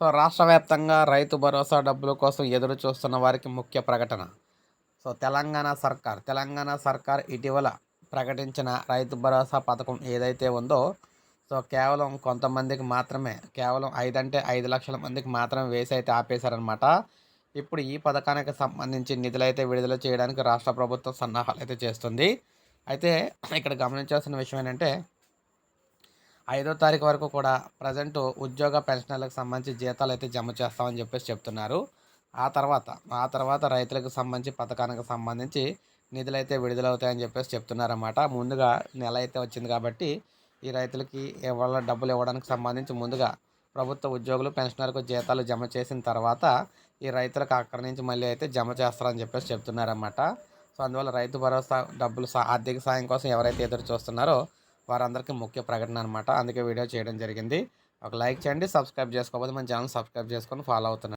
So రాష్ట్ర వ్యాప్తంగా రైతు భరోసా డబ్బుల కోసం ఎదురు చూస్తున్న వారికి ముఖ్య ప్రకటన. సో తెలంగాణ సర్కార్ తెలంగాణ సర్కార్ ఇటీవల ప్రకటించిన రైతు భరోసా పథకం ఏదైతే ఉందో సో కేవలం కొంతమందికి మాత్రమే కేవలం ఐదు అంటే ఐదు లక్షల మందికి మాత్రమే వేసి అయితే ఆపేశారనమాట ఇప్పుడు ఈ పథకానికి సంబంధించి నిధులైతే విడుదల చేయడానికి రాష్ట్ర ప్రభుత్వం సన్నాహాలు అయితే చేస్తుంది. అయితే ఇక్కడ గమనించాల్సిన విషయం ఏంటంటే ఐదో తారీఖు వరకు కూడా ప్రజెంట్ ఉద్యోగ పెన్షనర్లకు సంబంధించి జీతాలు అయితే జమ చేస్తామని చెప్పేసి చెప్తున్నారు. ఆ తర్వాత ఆ తర్వాత రైతులకు సంబంధించి పథకానికి సంబంధించి నిధులు అయితే విడుదలవుతాయని చెప్పేసి చెప్తున్నారన్నమాట. ముందుగా నెల అయితే వచ్చింది కాబట్టి ఈ రైతులకి ఇవాళ డబ్బులు ఇవ్వడానికి సంబంధించి ముందుగా ప్రభుత్వ ఉద్యోగులు పెన్షనర్కు జీతాలు జమ చేసిన తర్వాత ఈ రైతులకు అక్కడి నుంచి మళ్ళీ అయితే జమ చేస్తారని చెప్పేసి చెప్తున్నారన్నమాట. సో అందువల్ల రైతు భరోసా డబ్బులు ఆర్థిక సాయం కోసం ఎవరైతే ఎదురు చూస్తున్నారో వారందరికీ ముఖ్య ప్రకటన అనమాట అందుకే వీడియో చేయడం జరిగింది. ఒక లైక్ చేయండి సబ్స్క్రైబ్ చేసుకోకపోతే మన ఛానల్ సబ్స్క్రైబ్ చేసుకొని ఫాలో అవుతున్నాను